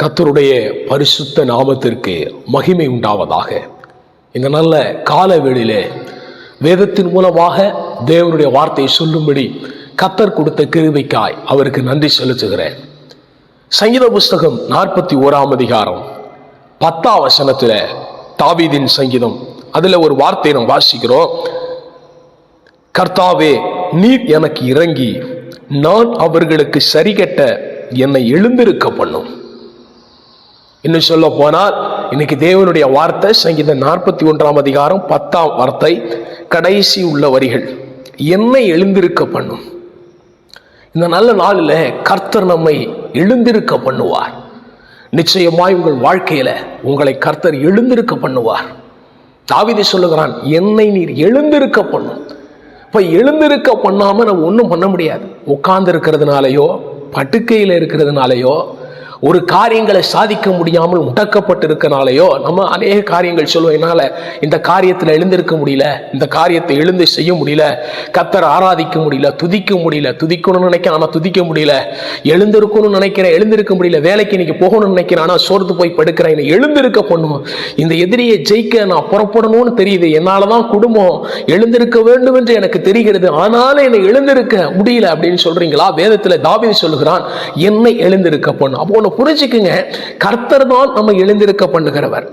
கத்தருடைய பரிசுத்த நாமத்திற்கு மகிமை உண்டாவதாக. இந்த நல்ல கால வேதத்தின் மூலமாக தேவனுடைய வார்த்தையை சொல்லும்படி கத்தர் கொடுத்த கிருவிக்காய் அவருக்கு நன்றி செலுத்துகிறேன். சங்கீத புஸ்தகம் நாற்பத்தி ஓராம் அதிகாரம் பத்தாம் வசனத்தில் தாவீதின் சங்கீதம். அதுல ஒரு வார்த்தையை நம்ம வாசிக்கிறோம். கர்த்தாவே நீர் எனக்கு இறங்கி நான் அவர்களுக்கு சரிகட்ட என்னை எழுந்திருக்க பண்ணும். இன்னும் சொல்ல போனால் இன்னைக்கு தேவனுடைய வார்த்தை சங்கீதம் நாற்பத்தி ஒன்றாம் அதிகாரம் பத்தாம் வார்த்தை கடைசி உள்ள வரிகள். என்னை எழுந்திருக்க பண்ணும். இந்த நல்ல நாளில் கர்த்தர் நம்மை எழுந்திருக்க பண்ணுவார். நிச்சயமாய் உங்கள் வாழ்க்கையில் உங்களை கர்த்தர் எழுந்திருக்க பண்ணுவார். தாவிதி சொல்லுகிறான் என்னை நீர் எழுந்திருக்க பண்ணும். இப்போ எழுந்திருக்க பண்ணாமல் நம்ம ஒன்றும் பண்ண முடியாது. உட்கார்ந்து இருக்கிறதுனாலையோ படுக்கையில் இருக்கிறதுனாலையோ ஒரு காரியங்களை சாதிக்க முடியாமல் முடக்கப்பட்டிருக்கனாலேயோ நம்ம அநேக காரியங்கள் சொல்லுவோம் என்னால் இந்த காரியத்தில் எழுந்திருக்க முடியல இந்த காரியத்தை எழுந்து செய்ய முடியல கத்தரை ஆராதிக்க முடியல துதிக்க முடியல துதிக்கணும்னு நினைக்கிறேன் ஆனால் துதிக்க முடியல. எழுந்திருக்கணும்னு நினைக்கிறேன் எழுந்திருக்க முடியல வேலைக்கு இன்னைக்கு போகணும்னு நினைக்கிறேன் ஆனால் சோர்ந்து போய் படுக்கிறேன் என்னை எழுந்திருக்க பண்ணும். இந்த எதிரியை ஜெயிக்க நான் புறப்படணும்னு தெரியுது என்னால் தான் குடும்பம் எழுந்திருக்க வேண்டும் என்று எனக்கு தெரிகிறது ஆனாலும் என்னை எழுந்திருக்க முடியல அப்படின்னு சொல்றீங்களா? வேதத்தில் தாவீது சொல்லுகிறான் என்னை எழுந்திருக்க பண்ணும் அப்போ ஒன்று புரிஞ்சுக்குங்க. கர்த்தர் தான் நம்ம எழுந்திருக்க பண்ணுகிறவர்.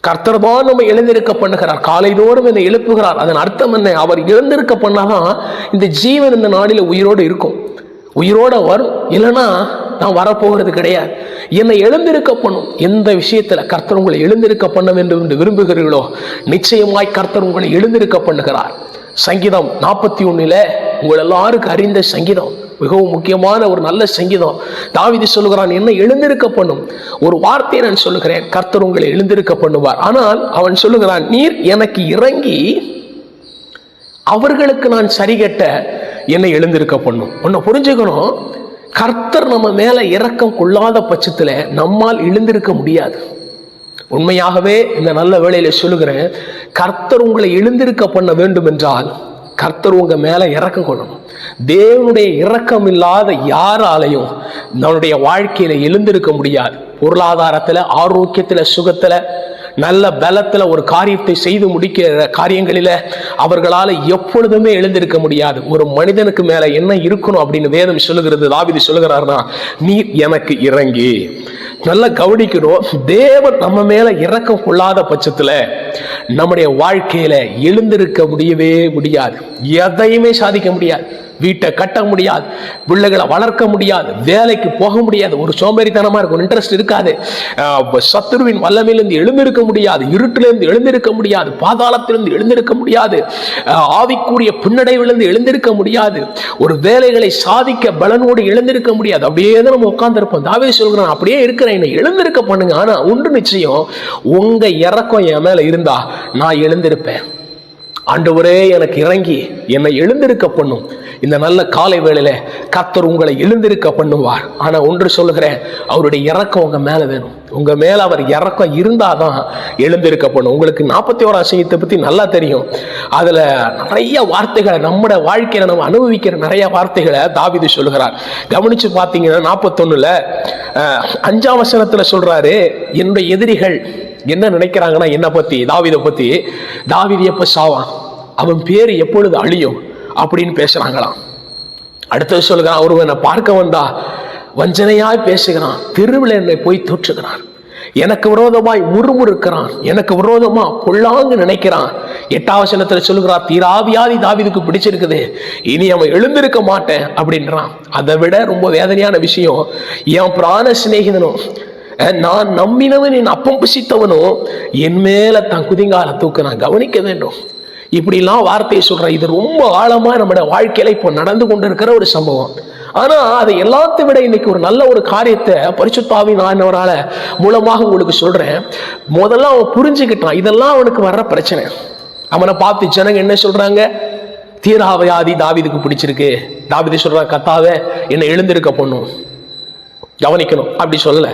கர்த்தர் தான் நம்ம எழுந்திருக்க பண்ணுகிறார். காலை தோறும் என்னை எழுப்புகிறார். அதன் அர்த்தம் என்ன? அவர் எழுந்திருக்க பண்ணாதான் இந்த ஜீவன் இந்த நாடில உயிரோடு இருக்கும். உயிரோட வரும். இல்லைன்னா நான் வரப்போகிறது கிடையாது. என்னை எழுந்திருக்க பண்ணும். எந்த விஷயத்துல கர்த்தர் உங்களை எழுந்திருக்க பண்ண வேண்டும் என்று விரும்புகிறீர்களோ நிச்சயமாய் கர்த்தர் உங்களை எழுந்திருக்க பண்ணுகிறார். சங்கீதம் நாற்பத்தி ஒண்ணுல உங்கள் எல்லாருக்கும் அறிந்த சங்கீதம். மிகவும் முக்கியமான ஒரு நல்ல சங்கீதம். தாவிதி சொல்லுகிறான் என்ன எழுந்திருக்க பண்ணும் ஒரு வார்த்தையை நான் சொல்லுகிறேன் கர்த்தர் உங்களை எழுந்திருக்க பண்ணுவார் ஆனால் அவன் சொல்லுகிறான் நீர் எனக்கு இறங்கி அவர்களுக்கு நான் சரிகட்ட என்னை எழுந்திருக்க பண்ணும் ஒன்று புரிஞ்சுக்கணும் கர்த்தர் நம்ம மேல இறக்கம் கொள்ளாத பட்சத்தில் நம்மால் எழுந்திருக்க முடியாது. உண்மையாகவே இந்த நல்ல வேளையில சொல்லுகிறேன் கர்த்தர் உங்களை எழுந்திருக்க பண்ண வேண்டும் என்றால் கர்த்தர் உங்கள் மேலே இறக்கம் கொள்ளணும். தேவனுடைய இறக்கம் இல்லாத யாராலையும் நம்மளுடைய வாழ்க்கையில் எழுந்திருக்க முடியாது. பொருளாதாரத்தில் ஆரோக்கியத்தில் சுகத்தில் நல்ல பலத்துல ஒரு காரியத்தை செய்து முடிக்கிற காரியங்களில அவர்களால் எப்பொழுதுமே எழுந்திருக்க முடியாது. ஒரு மனிதனுக்கு மேல என்ன இருக்கணும் அப்படின்னு வேதம் சொல்லுகிறது தாவிதி சொல்லுகிறாருன்னா நீ எனக்கு இறங்கி. நல்லா கவனிக்கணும் தேவன் நம்ம மேல இறக்கம் கொள்ளாத பட்சத்துல நம்முடைய வாழ்க்கையில எழுந்திருக்க முடியவே முடியாது. எதையுமே சாதிக்க முடியாது. வீட்டை கட்ட முடியாது பிள்ளைகளை வளர்க்க முடியாது வேலைக்கு போக முடியாது. ஒரு சோம்பேறித்தனமாக இருக்கும் இன்ட்ரெஸ்ட் இருக்காது. சத்துருவின் வல்லமையிலிருந்து எழுந்திருக்க முடியாது இருட்டிலிருந்து எழுந்திருக்க முடியாது பாதாளத்திலிருந்து எழுந்திருக்க முடியாது ஆவிக்குரிய பின்னடைவிலிருந்து எழுந்திருக்க முடியாது. ஒரு வேலைகளை சாதிக்க பலனோடு எழுந்திருக்க முடியாது. அப்படியே தான் நம்ம உட்காந்துருப்போம் தாவே சொல்கிறான் அப்படியே இருக்கிறேன் என்னை எழுந்திருக்க பண்ணுங்க. ஆனால் ஒன்று நிச்சயம் உங்க இறக்கம் என் மேல இருந்தா நான் எழுந்திருப்பேன். ஆண்டவரே எனக்கு இறங்கி என்னை எழுந்திருக்க பண்ணும். இந்த நல்ல காலை வேளையில கத்தர் உங்களை எழுந்திருக்க பண்ணுவார். ஆனா ஒன்று சொல்லுகிறேன் அவருடைய இறக்கம் உங்க மேல வேணும். உங்க மேல அவர் இறக்கம் இருந்தாதான் எழுந்திருக்க பண்ணும். உங்களுக்கு நாற்பத்தி ஓராம் அசிங்கத்தை பத்தி நல்லா தெரியும். அதுல நிறைய வார்த்தைகளை நம்மட வாழ்க்கையில நம்ம அனுபவிக்கிற நிறைய வார்த்தைகளை தாவிது சொல்லுகிறார். கவனிச்சு பார்த்தீங்கன்னா நாற்பத்தொன்னுல அஹ், அஞ்சாம் வசனத்துல சொல்றாரு என்னுடைய எதிரிகள் என்ன நினைக்கிறாங்கன்னா என்ன பத்தி தாவிதை பத்தி தாவிது எப்ப சாவான்? அவன் பேர் எப்பொழுது அழியும்? அப்படின்னு பேசுறாங்களாம். அடுத்தது சொல்லுகிறான் ஒருவனை பார்க்க வந்தா வஞ்சனையாய் பேசுகிறான் தெருவில் என்னை போய் தூற்றுகிறான். எனக்கு விரோதமாய் முறுமுறுக்கிறான் எனக்கு விரோதமா பொல்லாங்கு நினைக்கிறான். எட்டாம் வசனத்துல தீராவியாதி தாவிதுக்கு பிடிச்சிருக்குது இனி அவன் எழுந்திருக்க மாட்டேன் அப்படின்றான். அதை விட ரொம்ப வேதனையான விஷயம் என் பிராண சிநேகிதனும் நான் நம்பினவன் என் அப்பம் புசித்தவனும் என் மேல தன் குதிங்கால தூக்க நான் கவனிக்க வேண்டும். இப்படிலாம் வார்த்தையை சொல்கிறேன் இது ரொம்ப ஆழமா நம்முடைய வாழ்க்கையில இப்போ நடந்து கொண்டிருக்கிற ஒரு சம்பவம். ஆனா அதை எல்லாத்தை விட இன்னைக்கு ஒரு நல்ல ஒரு காரியத்தை பரிசுத்தாவி நானவரால மூலமாக உங்களுக்கு சொல்றேன். முதல்ல அவன் புரிஞ்சுக்கிட்டான். இதெல்லாம் அவனுக்கு வர்ற பிரச்சனை. அவனை பார்த்து ஜனங்க என்ன சொல்றாங்க? தீராவியாதி தாவிதுக்கு பிடிச்சிருக்கு. தாவிது சொல்றான் கத்தாவே என்னை எழுந்திருக்க பண்ணும் கவனிக்கணும். அப்படி சொல்லல.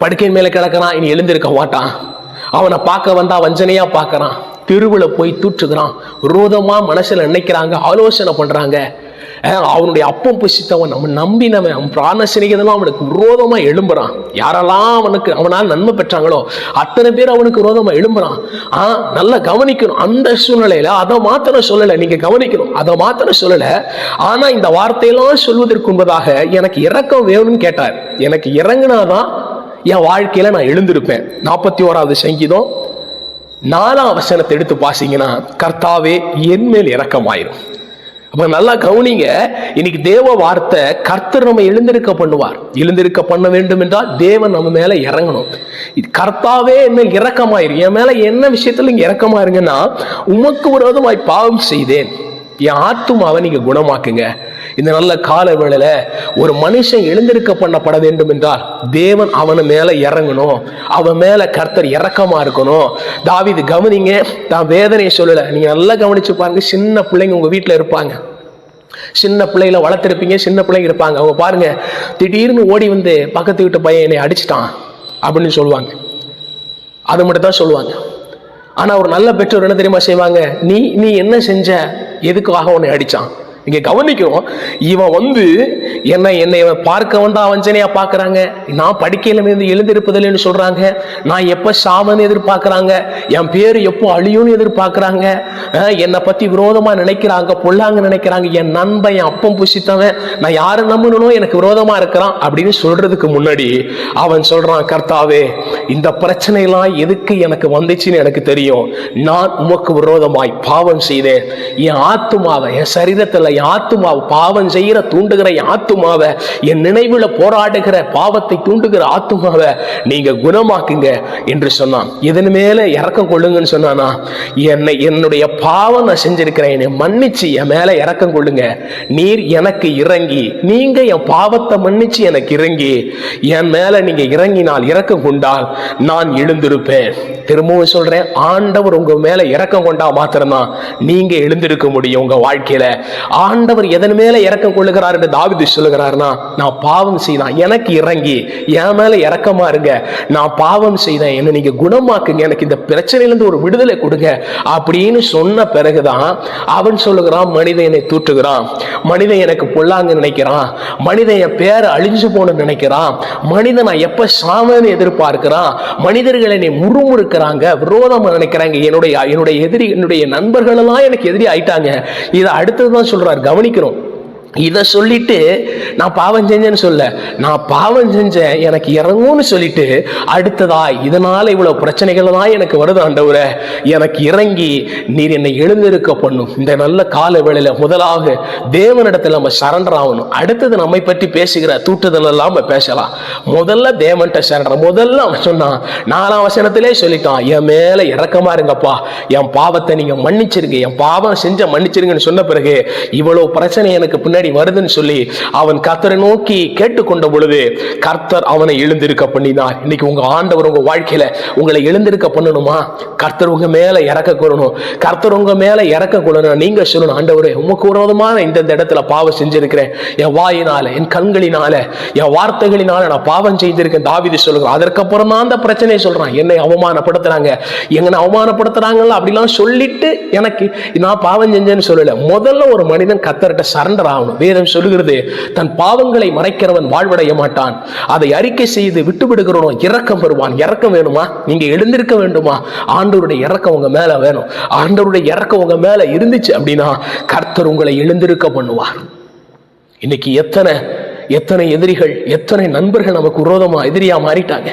படுக்கையின் மேல கிடக்கிறான் இனி எழுந்திருக்க மாட்டான். அவனை பார்க்க வந்தா வஞ்சனையா பார்க்கறான். தெருவில் போய் தூற்றுகிறான். விரோதமாக மனசில் நினைக்கிறாங்க ஆலோசனை பண்ணுறாங்க அவனுடைய அப்பம் புசித்தவன் நம்ம நம்பினவன் அவன் பிராண சிநேகிதெல்லாம் அவனுக்கு விரோதமாக எழும்புறான். யாரெல்லாம் அவனுக்கு அவனால் நன்மை பெற்றாங்களோ அத்தனை பேர் அவனுக்கு விரோதமாக எழும்புறான். ஆ நல்லா கவனிக்கணும். அந்த சூழ்நிலையில் அதை மாத்திரம் சொல்லலை. நீங்கள் கவனிக்கணும். அதை மாத்திரம் சொல்லலை. ஆனால் இந்த வார்த்தையெல்லாம் சொல்வதற்கு முன்பதாக எனக்கு இறக்கம் வேணும்னு கேட்டார். எனக்கு இறங்குனாதான் என் வாழ்க்கையில் நான் எழுந்திருப்பேன். நாற்பத்தி ஓராவது சங்கீதம் நாலாம் வசனத்தை எடுத்து பாசிங்கன்னா கர்த்தாவே என் மேல் இறக்கமாயிரும் அப்போ நல்லா கவனிங்க இன்னைக்கு தேவ வார்த்தை கர்த்தர் நம்ம எழுந்திருக்க பண்ணுவார். எழுந்திருக்க பண்ண வேண்டும் என்றால் தேவன் நம்ம மேலே இறங்கணும். இது கர்த்தாவே என் மேல் இறக்கமாயிரு என் மேலே என்ன விஷயத்துல இங்கே இறக்கமாயிருங்கன்னா உமக்கு விரோதமாய் பாவம் செய்தேன். என் ஆத்துமாவை நீங்கள் குணமாக்குங்க. இந்த நல்ல கால வேளையில ஒரு மனுஷன் எழுந்திருக்க பண்ணப்பட வேண்டும் என்றால் தேவன் அவன் மேல இறங்கணும். அவன் மேல கர்த்தர் இறக்கமா இருக்கணும். தாவிது கவனிங்க தான் வேதனையை சொல்லல. நீங்க நல்லா கவனிச்சு பாருங்க சின்ன பிள்ளைங்க உங்க வீட்டுல இருப்பாங்க. சின்ன பிள்ளைகளை வளர்த்துருப்பீங்க சின்ன பிள்ளைங்க இருப்பாங்க. அவங்க பாருங்க திடீர்னு ஓடி வந்து பக்கத்து வீட்டு பையன் என்னை அடிச்சிட்டான் அப்படின்னு சொல்லுவாங்க. அது மட்டும் தான் சொல்லுவாங்க. ஆனா ஒரு நல்ல பெற்றோர் என்ன தெரியுமா செய்வாங்க? நீ நீ என்ன செஞ்ச? எதுக்காக உன்னை அடிச்சான்? இங்க கவனிக்கணும். இவன் வந்து என்னை என்னை இவன் பார்க்க வந்தா வஞ்சனையா பாக்குறாங்க நான் படிக்கையில இருந்து எழுந்திருப்பதில்லைன்னு சொல்றாங்க. நான் எப்ப சாவன்னு எதிர்பார்க்கறாங்க. என் பேர் எப்போ அழியும்னு எதிர்பார்க்கறாங்க. என்னை பத்தி விரோதமா நினைக்கிறாங்க பொல்லாங்க நினைக்கிறாங்க. என் நண்பன் என் அப்பம் புசித்தவன் நான் யாரை நம்பணும் எனக்கு விரோதமா இருக்கிறான் அப்படின்னு சொல்றதுக்கு முன்னாடி அவன் சொல்றான் கர்த்தாவே இந்த பிரச்சனையெல்லாம் எதுக்கு எனக்கு வந்துச்சுன்னு எனக்கு தெரியும். நான் உமக்கு விரோதமாய் பாவம் செய்தேன். என் ஆத்துமாவை என் சரீரத்துல என் ஆத்துமாவை பாவம் செய்கிற தூண்டுகிற என் ஆத்துமாவை என் நினைவுல போராடுகிற பாவத்தை தூண்டுகிற ஆத்துமாவை நீங்க குணமாக்குங்க என்று சொன்னான். இதன் மேல இறக்கம் கொள்ளுங்கன்னு சொன்னானா? என்னை என்னுடைய பாவம் நான் செஞ்சிருக்கிறேன். என்னை மன்னிச்சு என் மேல இறக்கம் கொள்ளுங்க. நீர் எனக்கு இறங்கி நீங்க என் பாவத்தை மன்னிச்சு எனக்கு இறங்கி என் மேல நீங்க இறங்கினால் இறக்கம் கொண்டால் நான் எழுந்திருப்பேன். திரும்பவும் சொல்றேன் ஆண்டவர் உங்க மேல இறக்கம் கொண்டா மாத்திரம்தான் நீங்க எழுந்திருக்க முடியும் உங்க வாழ்க்கையில. ஆண்டவர் எதன் மேல இறக்கம் கொள்ளுகிறார் என்று தாவிது சொல்லுகிறார்னா நான் பாவம் செய்தான். எனக்கு இறங்கி என் மேல இறக்கமா இருங்க. நான் பாவம் செய்தேன். என்ன நீங்க குணமாக்குங்க. எனக்கு இந்த பிரச்சனையிலிருந்து ஒரு விடுதலை கொடுங்க. அப்படின்னு சொன்ன பிறகுதான் அவன் சொல்லுகிறான் மனிதன் என்னை தூற்றுகிறான். மனிதன் எனக்கு பொல்லாங்க நினைக்கிறான். மனிதன் என் பேரை அழிஞ்சு போன நினைக்கிறான். மனிதன் நான் எப்ப சாவன்னு எதிர்பார்க்கிறான். மனிதர்கள் என்னை முறுமுறுக்கிறாங்க. விரோதமா நினைக்கிறாங்க. என்னுடைய என்னுடைய எதிரி என்னுடைய நண்பர்கள் எல்லாம் எனக்கு எதிரி ஆயிட்டாங்க. இதை அடுத்ததுதான் சொல்றார் கவனிக்கிறோம் இதை சொல்லிட்டு நான் பாவம் செஞ்சேன்னு சொல்ல. நான் பாவம் செஞ்சேன் எனக்கு இறங்கும்னு சொல்லிட்டு அடுத்ததா இதனால இவ்வளவு பிரச்சனைகள் தான் எனக்கு வருது ஆண்டவர. எனக்கு இறங்கி நீர் என்னை எழுந்திருக்க பண்ணும். இந்த நல்ல கால வேளையில முதலாக தேவனிடத்துல நம்ம சரண்டர் ஆகணும். அடுத்தது நம்மை பற்றி பேசுகிற தூட்டுதல் எல்லாம் நம்ம பேசலாம். முதல்ல தேவன்கிட்ட சரண்டர் முதல்ல அவன் சொன்னான் நாலாம் வசனத்திலே சொல்லிட்டான் என் மேல இறக்கமா இருங்கப்பா. என் பாவத்தை நீங்க மன்னிச்சிருங்க. என் பாவம் செஞ்ச மன்னிச்சிருங்கன்னு சொன்ன பிறகு இவ்வளவு பிரச்சனை எனக்கு பின்னாடி வருதுன்னு சொல்லி அவன் கர்த்தரை நோக்கி கேட்டுக்கொண்ட பொழுது கர்த்தர் அவனை எழுந்திருக்க பண்ணினார். இன்னைக்கு உங்க ஆண்டவர் உங்க வாழ்க்கையில உங்களை எழுந்திருக்க பண்ணணுமா? கர்த்தர் உங்க மேல இறக்க கொள்ளணும். கர்த்தர் உங்க மேல இறக்க கொள்ளணும் நீங்க சொல்லணும். ஆண்டவரே உமக்கு விரோதமான இந்த இந்த இடத்துல பாவம் செஞ்சிருக்கிறேன். என் வாயினால என் கண்களினால என் வார்த்தைகளினால நான் பாவம் செய்திருக்கேன். தாவிதி சொல்லுகிறான் அதற்கப்புறம் தான் அந்த பிரச்சனையை சொல்றான். என்னை அவமானப்படுத்துறாங்க. எங்கனை அவமானப்படுத்துறாங்கல்ல? அப்படிலாம் சொல்லிட்டு எனக்கு நான் பாவம் செஞ்சேன்னு சொல்லல. முதல்ல ஒரு மனிதன் கத்தர்கிட்ட சரண்டர் ஆகணும். வேதம் சொல்லுகிறது தன் பாவங்களை மறைக்கிறவன் வாழ்வடைய மாட்டான். அதை அறிக்கை செய்து விட்டு விடுகிறவனோ இறக்கம் வருவான். இறக்கம் வேணுமா? நீங்க எழுந்திருக்க வேண்டுமா? ஆண்டவருடைய இறக்கம் உங்க மேல வேணும். ஆண்டவருடைய இறக்கம் உங்க மேல இருந்துச்சு அப்படின்னா கர்த்தர் உங்களை எழுந்திருக்க பண்ணுவார். இன்னைக்கு எத்தனை எத்தனை எதிரிகள் எத்தனை நண்பர்கள் நமக்கு விரோதமா எதிரியா மாறிட்டாங்க.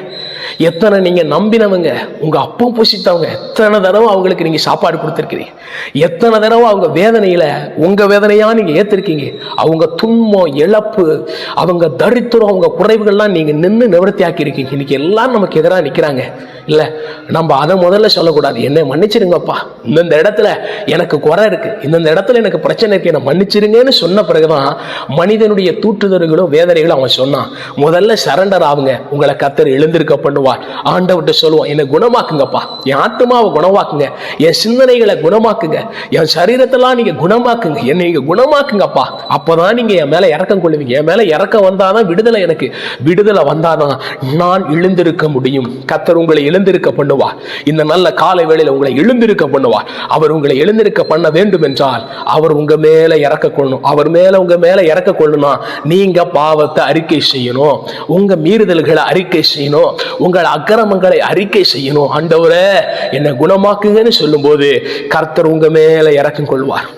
எத்தனை நீங்க நம்பினவங்க உங்க அப்பா போஷித்தவங்க எத்தனை தடவை அவங்களுக்கு நீங்க சாப்பாடு கொடுத்துருக்கிறீங்க? எத்தனை தடவை அவங்க வேதனையில உங்க வேதனையா நீங்க ஏற்றிருக்கீங்க அவங்க துன்பம் இழப்பு அவங்க தரித்திரம் அவங்க குறைவுகள்லாம் நீங்க நின்று நிவர்த்தி ஆக்கியிருக்கீங்க இன்னைக்கு எல்லாம் நமக்கு எதிராக நிக்கிறாங்க. இல்ல நம்ம அதை முதல்ல சொல்லக்கூடாது. என்னை மன்னிச்சிருங்கப்பா. இந்தந்த இடத்துல எனக்கு குறை இருக்கு. இந்தந்த இடத்துல எனக்கு பிரச்சனை இருக்கு. என்னை மன்னிச்சிருங்கன்னு சொன்ன பிறகுதான் மனிதனுடைய தூற்றுதல்களும் வேதனைகளும் அவன் சொன்னான். முதல்ல சரண்டர் ஆகுங்க. உங்களை கத்தர் எழுந்திருக்கப்படும் பண்ணுவார். ஆண்டவர்கிட்ட சொல்லுவோம் என்னை குணமாக்குங்கப்பா. என் ஆத்மாவை குணமாக்குங்க. என் சிந்தனைகளை குணமாக்குங்க. என் சரீரத்தெல்லாம் நீங்க குணமாக்குங்க. என்னை நீங்க குணமாக்குங்கப்பா. அப்போதான் நீங்க என் மேல இறக்கம் கொள்ளுவீங்க. என் மேல இறக்கம் வந்தாதான் விடுதலை எனக்கு. விடுதலை வந்தாதான் நான் எழுந்திருக்க முடியும். கத்தர் உங்களை எழுந்திருக்க பண்ணுவார் இந்த நல்ல காலை வேளையில் உங்களை எழுந்திருக்க பண்ணுவார் அவர் உங்களை எழுந்திருக்க பண்ண வேண்டும் என்றால் அவர் உங்க மேல இறக்க கொள்ளணும். அவர் மேல உங்க மேல இறக்க கொள்ளணும் நீங்க பாவத்தை அறிக்கை செய்யணும். உங்க மீறுதல்களை அறிக்கை செய்யணும். உங்கள் அக்கிரமங்களை அறிக்கை செய்யணும். ஆண்டவரே என்னை குணமாக்குங்கன்னு சொல்லும்போது கர்த்தர் உங்க மேல இறக்கம் கொள்வார்.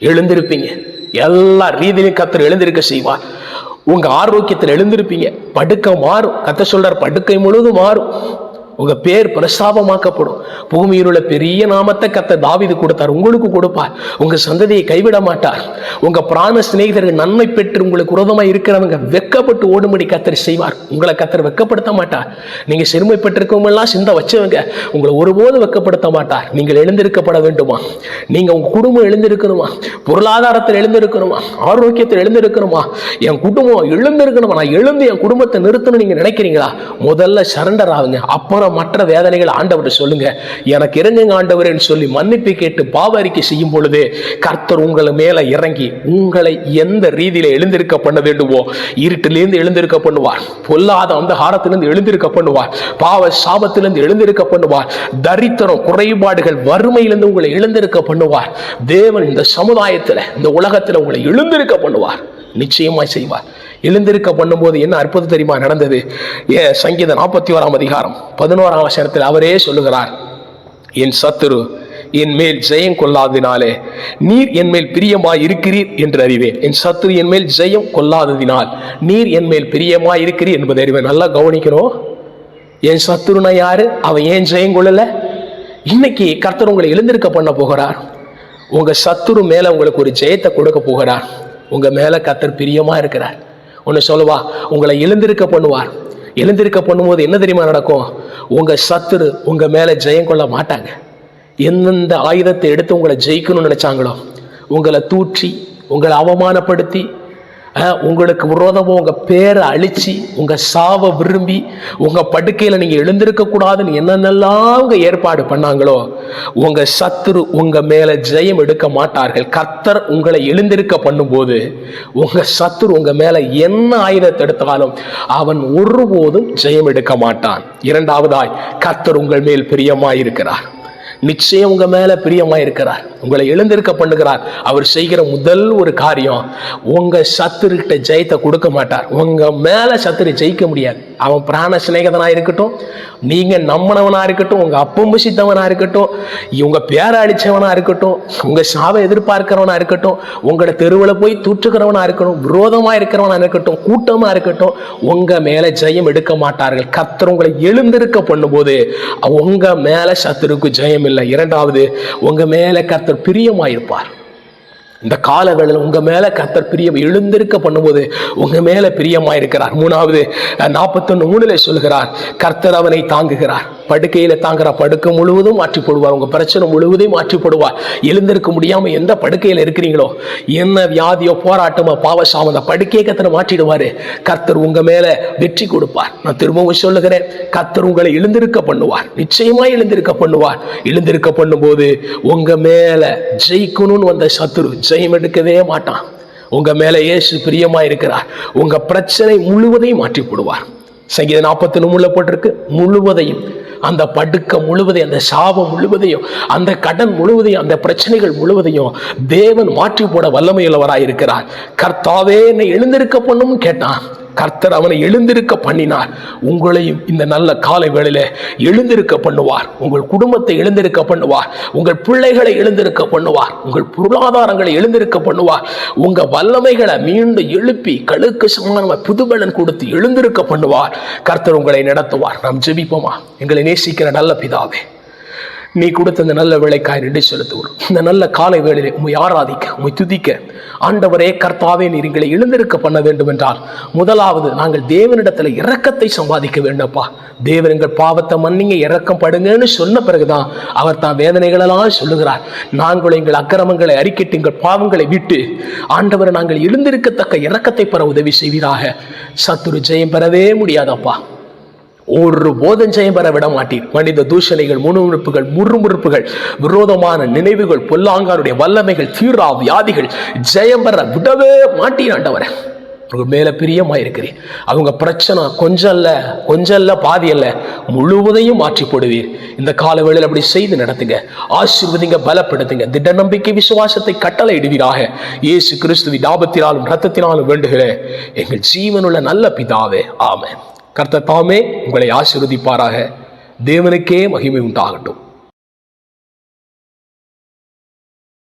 எழுந்திருப்பீங்க. எல்லா ரீதியிலும் கர்த்தர் எழுந்திருக்க செய்வார். உங்க ஆரோக்கியத்தில் எழுந்திருப்பீங்க. படுக்கை மாறும். கத்த சொல்றார் படுக்கை முழுவதும் மாறும். உங்க பேர் பிரசாபமாக்கப்படும் பூமியில் உள்ள பெரிய நாமத்தை கத்த தாவிது கொடுத்தார். உங்களுக்கு கொடுப்பார். உங்க சந்ததியை கைவிட மாட்டார். உங்க பிராண சிநேகிதர்கள் நன்மை பெற்று உங்களுக்கு விரோதமாக இருக்கிறவங்க வெக்கப்பட்டு ஓடும்படி கத்தர் செய்வார். உங்களை கத்தர் வெக்கப்படுத்த மாட்டார். நீங்க சிறுமைப்பட்டிருக்கவங்க எல்லாம் சிந்த வச்சவங்க உங்களை ஒருபோது வெக்கப்படுத்த மாட்டார். நீங்கள் எழுந்திருக்கப்பட வேண்டுமா? நீங்க உங்க குடும்பம் எழுந்திருக்கணுமா? பொருளாதாரத்தில் எழுந்திருக்கணுமா? ஆரோக்கியத்தில் எழுந்திருக்கணுமா? என் குடும்பம் எழுந்திருக்கணுமா? நான் எழுந்து என் குடும்பத்தை நிறுத்தணும் நீங்க நினைக்கிறீங்களா? முதல்ல சரண்டர் ஆகுங்க. அப்புறம் மற்ற வேதனைகள் ஆண்டவர் சொல்லுங்க. எனக்கு இறங்குங்க ஆண்டவரேன்னு சொல்லி மன்னிப்பு கேட்டு பாவ அறிக்கை செய்யும் பொழுது கர்த்தர் உங்களை மேல இறங்கி உங்களை எந்த ரீதியில எழுந்திருக்க பண்ண வேண்டுமோ இருட்டிலிருந்து எழுந்திருக்க பண்ணுவார். பொல்லாத அந்த ஹாரத்திலிருந்து எழுந்திருக்க பண்ணுவார். பாவ சாபத்திலிருந்து எழுந்திருக்க பண்ணுவார். தரித்திரம் குறைபாடுகள் வறுமையிலிருந்து உங்களை எழுந்திருக்க பண்ணுவார். தேவன் இந்த சமுதாயத்துல இந்த உலகத்துல உங்களை எழுந்திருக்க பண்ணுவார். நிச்சயமாய் செய்வார். எழுந்திருக்க பண்ணும்போது என்ன அற்புதம் தெரியுமா நடந்தது? ஏ சங்கீத நாற்பத்தி ஓராம் அதிகாரம் பதினோராம் வசனத்தில் அவரே சொல்லுகிறார் என் சத்துரு என் மேல் ஜெயம் கொள்ளாததினாலே நீர் என் மேல் பிரியமாய் இருக்கிறீர் என்று அறிவேன். என் சத்துரு என் மேல் ஜெயம் கொள்ளாததினால் நீர் என் மேல் பிரியமாய் இருக்கிறீர் என்பதை அறிவேன். நல்லா கவனிக்கணும். என் சத்துருனா யாரு? அவன் ஏன் ஜெயம் கொள்ளல? இன்னைக்கு கர்த்தர் உங்களை எழுந்திருக்க பண்ண போகிறார். உங்க சத்துரு மேல உங்களுக்கு ஒரு ஜெயத்தை கொடுக்க போகிறார். உங்க மேல கர்த்தர் பிரியமா இருக்கிறார். ஒன்று சொல்லுவா உங்களை எழுந்திருக்க பண்ணுவார். எழுந்திருக்க பண்ணும்போது என்ன தெரியுமா நடக்கும்? உங்கள் சத்துரு உங்கள் மேலே ஜெயம் கொள்ள மாட்டாங்க. எந்தெந்த ஆயுதத்தை எடுத்து உங்களை ஜெயிக்கணும்னு நினைச்சாங்களோ உங்களை தூற்றி உங்களை அவமானப்படுத்தி உங்களுக்கு விரோதமாக உங்கள் பேரை அழித்து உங்கள் சாவை விரும்பி உங்கள் படுக்கையில் நீங்கள் எழுந்திருக்கக்கூடாதுன்னு என்னென்னலாம் அவங்க ஏற்பாடு பண்ணாங்களோ உங்கள் சத்துரு உங்கள் மேலே ஜெயம் எடுக்க மாட்டார்கள். கர்த்தர் உங்களை எழுந்திருக்க பண்ணும்போது உங்கள் சத்துரு உங்கள் மேலே என்ன ஆயுதத்தை எடுத்தாலும் அவன் ஒருபோதும் ஜெயம் எடுக்க மாட்டான். இரண்டாவதாய் கர்த்தர் உங்கள் மேல் பிரியமாயிருக்கிறார். நிச்சயம் உங்க மேல பிரியமா இருக்கிறார். உங்களை எழுந்திருக்க பண்ணுகிறார். அவர் செய்கிற முதல் ஒரு காரியம் உங்க சத்துருக்கிட்ட ஜெயத்தை கொடுக்க மாட்டார். உங்க மேல சத்துரு ஜெயிக்க முடியாது. அவன் பிராண சிநேகிதனா இருக்கட்டும் நீங்க நம்பினவனா இருக்கட்டும் உங்க அப்பம்புசித்தவனா இருக்கட்டும் இவங்க பேரை இருக்கட்டும் உங்க சாவை எதிர்பார்க்கிறவனா இருக்கட்டும் உங்களோட தெருவில் போய் தூற்றுக்கிறவனா இருக்கட்டும் விரோதமா இருக்கிறவனா இருக்கட்டும் கூட்டமா இருக்கட்டும் உங்க மேல ஜெயம் எடுக்க மாட்டார்கள். கத்தர் உங்களை எழுந்திருக்க பண்ணும்போது உங்க மேல சத்துருக்கு ஜெயம் இல்லை இரண்டாவது உங்க மேல கர்த்தர் பிரியமாயிருப்பார். இந்த காலங்களில் உங்க மேல கர்த்தர் பிரியம் எழுந்திருக்க பண்ணும்போது உங்க மேல பிரியமாயிருக்கிறார். மூணாவது நாற்பத்தொன்னு மூணுல சொல்கிறார் கர்த்தர் அவனை தாங்குகிறார். படுக்கையில் தாங்குற. படுக்கை முழுவதும் மாற்றி போடுவார் உங்க பிரச்சனை முழுவதையும் மாற்றி போடுவார் எழுந்திருக்க முடியாமல் எந்த படுக்கையில் இருக்கிறீங்களோ என்ன வியாதியோ போராட்டமோ பாவசாம அந்த படுக்கையை கத்தனை மாற்றிடுவாரு. கர்த்தர் உங்க மேல வெற்றி கொடுப்பார். நான் திரும்பவும் சொல்லுகிறேன் கர்த்தர் உங்களை எழுந்திருக்க பண்ணுவார். நிச்சயமாக எழுந்திருக்க பண்ணுவார். எழுந்திருக்க பண்ணும்போது உங்க மேல ஜெயிக்கணும்னு வந்த சத்துரு ஜெயம் எடுக்கவே மாட்டான். உங்க மேல இயேசு பிரியமா இருக்கிறார். உங்க பிரச்சனை முழுவதையும் மாற்றி போடுவார் சங்கீத நாற்பத்தி மூணுல போட்டிருக்கு முழுவதையும். அந்த படுக்க முழுவதையும் அந்த சாபம் முழுவதையும் அந்த கடன் முழுவதையும் அந்த பிரச்சனைகள் முழுவதையும் தேவன் மாற்றி போட வல்லமையுள்ளவராக இருக்கிறார் கர்த்தாவே என்னை எழுந்திருக்க பண்ணும் கேட்டான். கர்த்தர் அவனை எழுந்திருக்க பண்ணினார். உங்களையும் இந்த நல்ல காலை வேளையில எழுந்திருக்க பண்ணுவார். உங்கள் குடும்பத்தை எழுந்திருக்க பண்ணுவார். உங்கள் பிள்ளைகளை எழுந்திருக்க பண்ணுவார். உங்கள் பொருளாதாரங்களை எழுந்திருக்க பண்ணுவார். உங்க வல்லமைகளை மீண்டும் எழுப்பி கழுக்கு சமானமாக புதுபலன் கொடுத்து எழுந்திருக்க பண்ணுவார். கர்த்தர் உங்களை நடத்துவார். நாம் ஜெபிப்போமா? எங்களை நேசிக்கிற நல்ல பிதாவே. நீ கொடுத்த இந்த நல்ல வேலைக்காய் நன்றி செலுத்துவோம் இந்த நல்ல காலை வேளையில் உண்மை ஆராதிக்க உண்மை துதிக்க ஆண்டவரே கர்த்தாவே நீர் எங்களை எழுந்திருக்க பண்ண வேண்டும் என்றால் முதலாவது நாங்கள் தேவனிடத்துல இரக்கத்தை சம்பாதிக்க வேண்டும்ப்பா. தேவன் எங்கள் பாவத்தை மன்னிங்க இறக்கம் படுங்கன்னு சொன்ன பிறகுதான் அவர் தான் வேதனைகளெல்லாம் சொல்லுகிறார். நாங்கள் எங்கள் அக்கிரமங்களை அறிக்கிட்டு எங்கள் பாவங்களை விட்டு ஆண்டவரை நாங்கள் எழுந்திருக்கத்தக்க இரக்கத்தை பெற உதவி செய்வீராக. சத்துரு ஜெயம் பெறவே முடியாதப்பா. ஒரு போதம் ஜெயம் பெற விட மாட்டீர். மனித தூஷணைகள் முணுமுணுப்புகள் முறுமுறுப்புகள் விரோதமான நினைவுகள் பொல்லாங்காருடைய வல்லமைகள் தீரா வியாதிகள் ஜெயம் பெற விடவே மாட்டீர் ஆண்டவரே. உங்க மேல பிரியமா இருக்கிறேன் அவங்க பிரச்சனை கொஞ்சம் அல்ல கொஞ்சம் அல்ல பாதி இல்ல முழுவதையும் மாற்றி போடுவீர். இந்த கால வேளையில் அப்படி செய்து நடத்துங்க. ஆசீர்வதிங்க பலப்படுத்துங்க. திட நம்பிக்கை விசுவாசத்தை கட்டளை இடுவீராக இயேசு கிறிஸ்துவின் லாபத்தினாலும் ரத்தத்தினாலும் வேண்டுகிறேன். எங்கள் ஜீவனுள்ள நல்ல பிதாவே ஆமேன். கர்த்தர் தாமே உங்களை ஆசீர்வதிப்பாராக. தேவனுக்கே மகிமை உண்டாகட்டும்.